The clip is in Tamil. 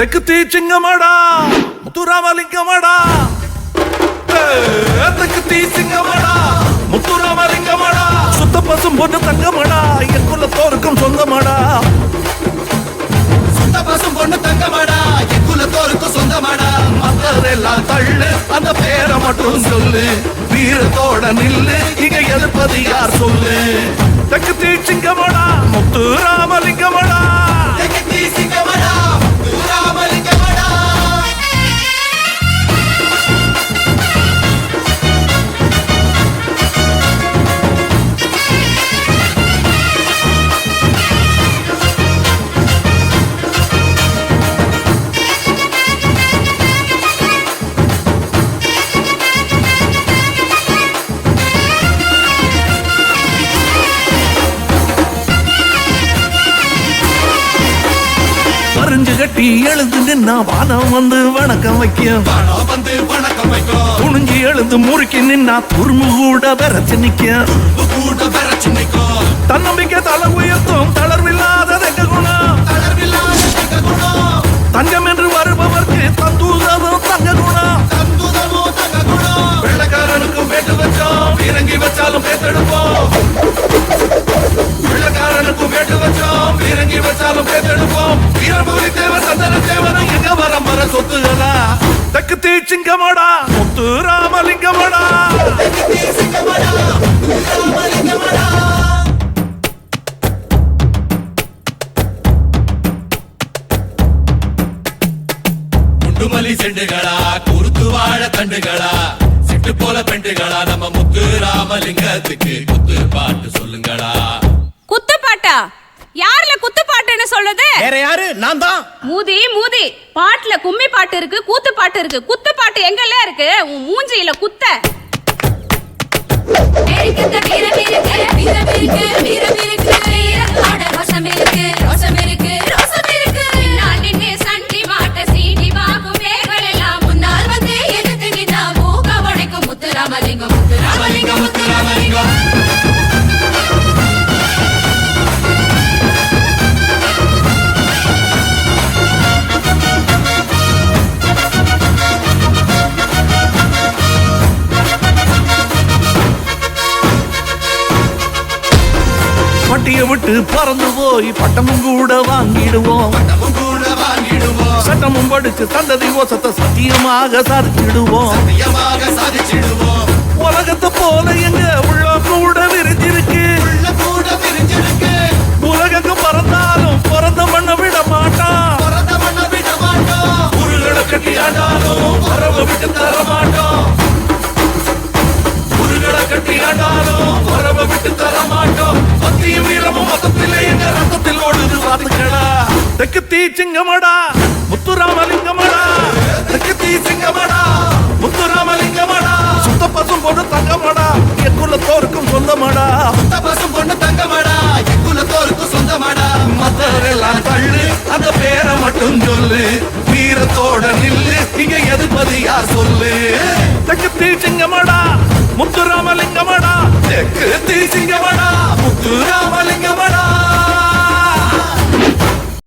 தெற்கு தீச்சிங்கமாடா முத்துராமலிங்கமாடா ஏ, தெற்கு தீச்சிங்கமாடா முத்துராமலிங்கமாடா சுத்த பசும் பொண்ணு தங்கமாடா என் குலத்தோருக்கும் சொந்தமாடா சுத்த பசும் பொண்ணு தங்கமாடா என் தோருக்கும் சொந்தமாடா மத்ததெல்லாம் தள்ளு அந்த பேரை மட்டும் சொல்லு வீரத்தோட நில்லு இங்க எதிர்ப்பது யார் சொல்லு தெற்கு தீச்சிங்கமாடா முத்துராமலிங்கமாடா தெக்கத்தி கட்டி எழுந்து நின்னா வானம் வந்து வணக்கம் வைக்கும். வந்து வணக்கம் வைக்கும். துணிஞ்சு எழுந்து முறுக்கி நின்னா துரும்பு கூட நிக்கும். பெறச்சு நிற்கும் தன்னம்பிக்கை தலை உயர்த்தும் தக்கு தீச்சிங்கமாடா முத்து ராமலிங்கமாடா. சிங்கமடா முண்டுமல்லி செண்டுகளா குருத்து வாழ தண்டுகளா சிட்டு போல பெண்டுகளா நம்ம முத்து ராமலிங்கத்துக்கு குத்து பாட்டு சொல்லுங்களா? குத்துப்பாட்டா யாருல குத்துப்பாட்டுன்னு சொல்லுது வேற யாரு? நான் தான். மூதி மூதி. பாட்டுல கும்மி பாட்டு இருக்கு கூத்து பாட்டு இருக்கு. குத்து பாட்டு எங்கெல்ல இருக்கு? உன் மூஞ்சியில குத்த. வீரம் இருக்கு வீரம் இருக்கு வீரம் இருக்கு பட்டியை விட்டு பறந்து போய் பட்டமும் கூட வாங்கிடுவோம். நம்ம கூட வாங்கிடுவோம். சட்டமும் படிச்சு சந்ததி ஓசத்தை சத்தியமாக சாதிச்சிடுவோம். உலகத்தை போல எங்க உள்ள கூட விரிஞ்சிருக்கு தீ சிங்கமடா முத்துராமலிங்கமடா. தெற்கு தீ சிங்கமடா முத்துராமலிங்கமடா. சுத்த பசும் பொண்ணு தங்கமடா என் குலத்தோருக்கும் சொந்தமடா. சுத்த பசும் பொண்ணு தங்கமாடா என் குலத்தோருக்கு சொந்தமாடா. மத்தரெல்லாம் தள்ளு அந்த பேரை மட்டும் சொல்லு. வீரத்தோட நில்லு இங்க எதிர்ப்பது யார் சொல்லு. தெற்கு தீசிங்கமடா முத்துராமலிங்கமடா. தெற்கு தீசிங்கமடா முத்துராமலிங்கமடா.